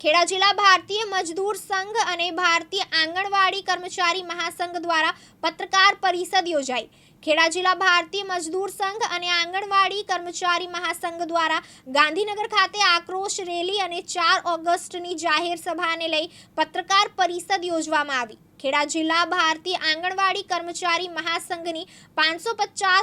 ખેડા જિલ્લા ભારતીય મજદૂર સંઘ અને ભારતીય આંગણવાડી કર્મચારી મહાસંઘ દ્વારા પત્રકાર પરિષદ યોજાઈ. ખેડા જિલ્લા ભારતીય મજદૂર સંઘ અને આંગણવાડી કર્મચારી મહાસંઘ દ્વારા ગાંધીનગર ખાતે આક્રોશ રેલી અને ચાર ઓગસ્ટની જાહેર સભાને લઈ પત્રકાર પરિષદ યોજવામાં આવી. ખેડા જિલ્લા ભારતીય આંગણવાડી કર્મચારી મહાસંઘની પાંચસો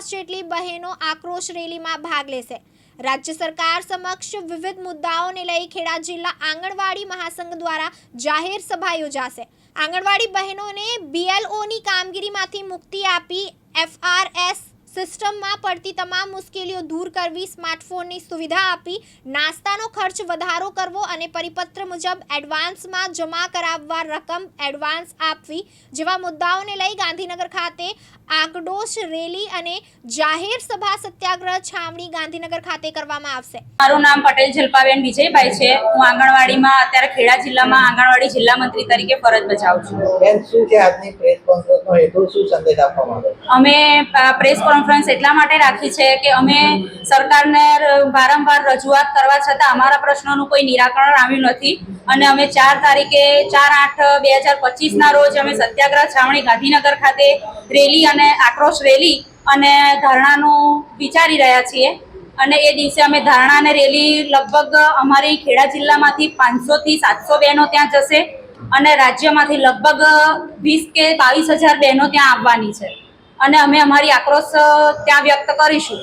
જેટલી બહેનો આક્રોશ રેલીમાં ભાગ લેશે. રાજ્ય સરકાર સમક્ષ વિવિધ મુદ્દાઓને લઈ ખેડા જિલ્લા આંગણવાડી મહાસંઘ દ્વારા જાહેર સભા યોજાશે. આંગણવાડી બહેનોને બીએલઓની કામગીરીમાંથી મુક્તિ આપી એફઆરએસ સિસ્ટમમાં પડતી તમામ મુશ્કેલીઓ દૂર કરવી સ્માર્ટફોનની સુવિધા આપી નાસ્તાનો ખર્ચ વધારો કરવો અને પરિપત્ર મુજબ એડવાન્સમાં જમા કરાવવા રકમ એડવાન્સ આપવી જેવા મુદ્દાઓને લઈ ગાંધીનગર ખાતે આકડોશ રેલી અને જાહેર સભા સત્યાગ્રહ છાવણી ગાંધીનગર ખાતે કરવામાં આવશે. મારું નામ પટેલ જલપાબેન વિજયભાઈ છે. હું આંગણવાડીમાં અત્યારે ખેડા જિલ્લામાં આંગણવાડી જિલ્લા મંત્રી તરીકે ફરજ બજાવું છું. શું છે આજની પ્રેસ કોન્ફરન્સનો હેતુ? શું સંદેશ આપવા માંગો અમે પ્રેસ કોન્ફરન્સ એટલા માટે રાખી છે કે અમે સરકારને વારંવાર રજૂઆત કરવા છતાં અમારા પ્રશ્નોનું કોઈ નિરાકરણ આવ્યું નથી. અને અમે ચાર તારીખે ચાર આઠ બે હજાર પચીસના રોજ અમે સત્યાગ્રહ છાવણી ગાંધીનગર ખાતે રેલી અને આક્રોશ રેલી અને ધરણાનું વિચારી રહ્યા છીએ. અને એ દિવસે અમે ધરણા અને રેલી લગભગ અમારી ખેડા જિલ્લામાંથી પાંચસોથી સાતસો બહેનો ત્યાં જશે અને રાજ્યમાંથી લગભગ વીસ કે બાવીસ હજાર બહેનો ત્યાં આવવાની છે. અને અમે અમારી આક્રોશ ત્યાં વ્યક્ત કરીશું.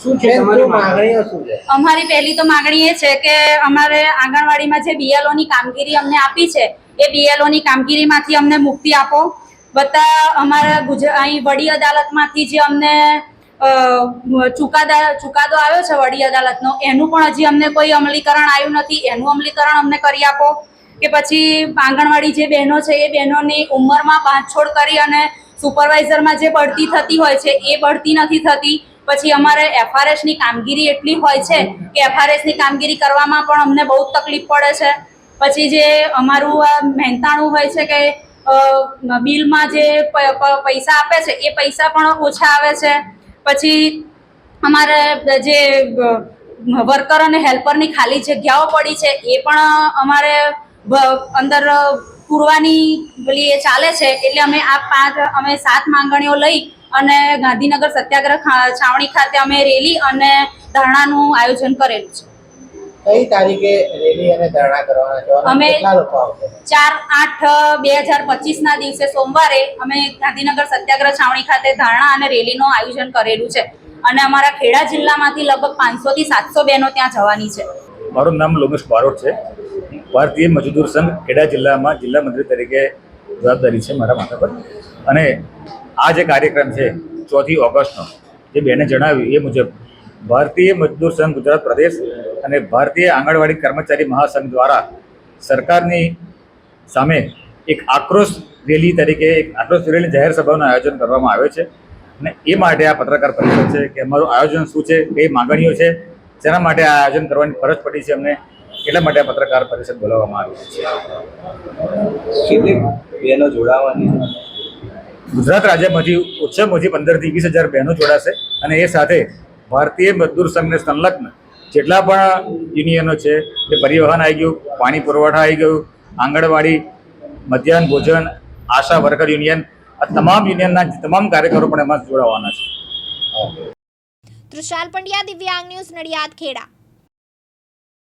શું છે તમારી માંગણીઓ શું છે? અમારી પહેલી તો માગણી એ છે કે અમારે આંગણવાડીમાં જે બીએલઓની ની કામગીરી અમને આપી છે એ બીએલઓની ની કામગીરીમાંથી અમને મુક્તિ આપો. બધા અમારા ગુજરાત અહીં વડી અદાલતમાંથી જે અમને ચુકાદા ચુકાદો આવ્યો છે વડી અદાલતનો એનું પણ હજી અમને કોઈ અમલીકરણ આવ્યું નથી. એનું અમલીકરણ અમને કરી આપો. કે પછી આંગણવાડી જે બહેનો છે એ બહેનોની ઉંમરમાં બાંધછોડ કરી અને સુપરવાઇઝરમાં જે બઢતી થતી હોય છે, એ બઢતી નથી થતી. પછી અમારે એફઆરએસની કામગીરી એટલી હોય છે કે એફઆરએસની કામગીરી કરવામાં પણ અમને બહુ તકલીફ પડે છે. પછી જે અમારું આ મહેનતાણું હોય છે કે બિલમાં જે પૈસા આપે છે, એ પૈસા પણ ઓછા આવે છે. પછી અમારે જે વર્કર અને હેલ્પરની ખાલી જગ્યાઓ પડી છે, એ પણ અમારે અંદર પૂરવાની પેલી એ ચાલે છે એટલે અમે આ પાંચ અમે સાત માંગણીઓ લઈ અને ગાંધીનગર સત્યાગ્રહ છાવણી ખાતે અમે રેલી અને ધરણાનું આયોજન કરેલું છે. કઈ તારીખે રેલી અને ધરણા કરવાના છો? અમે- ચાર આઠ બે હજાર પચીસ ના દિવસે સોમવારે અમે ગાંધીનગર સત્યાગ્રહ છાવણી ખાતે ધરણા અને રેલીનું આયોજન કરેલું છે. અને અમારા ખેડા જિલ્લામાંથી લગભગ પાંચસો થી સાતસો બહેનો ત્યાં જવાની છે. મારું નામ લોમેશ બારોટ છે. ભારતીય મજદૂર સંઘ ખેડા જિલ્લામાં જિલ્લા મંત્રી તરીકે જવાબદારી છે મારા માથા પર. અને આ જે કાર્યક્રમ છે ચોથી ઓગસ્ટનો, જે બેને જણાવ્યું એ મુજબ, ભારતીય મજદૂર સંઘ ગુજરાત પ્રદેશ અને ભારતીય આંગણવાડી કર્મચારી મહાસંઘ દ્વારા સરકારની સામે એક આક્રોશ રેલી તરીકે, એક આક્રોશ રેલી જાહેર સભાનું આયોજન કરવામાં આવે છે. અને એ માટે આ પત્રકાર પરિષદ છે કે અમારું આયોજન શું છે, કઈ માગણીઓ છે જેના માટે આ આયોજન કરવાની ફરજ પડી છે અમને એટલા માટે પત્રકાર પરિષદ બોલાવવામાં આવી છે. કેટલી બહેનો જોડાવાની? ગુજરાત રાજ્યમાંથી ઓછામાં ઓછી પંદરથી વીસ હજાર બહેનો જોડાશે અને એ સાથે ભારતીય મજદૂર સંઘને સંલગ્ન જેટલા પણ યુનિયનો છે તે પરિવહન આવી ગયું પાણી પુરવઠા આવી ગયું આંગણવાડી મધ્યાહન ભોજન આશા વર્કર યુનિયન આ તમામ યુનિયનના તમામ કાર્યકરો પણ એમાં જોડાવાના છે. તૃષાલ પંડ્યા દિવ્યાંગ ન્યૂઝ નડિયાદ ખેડા.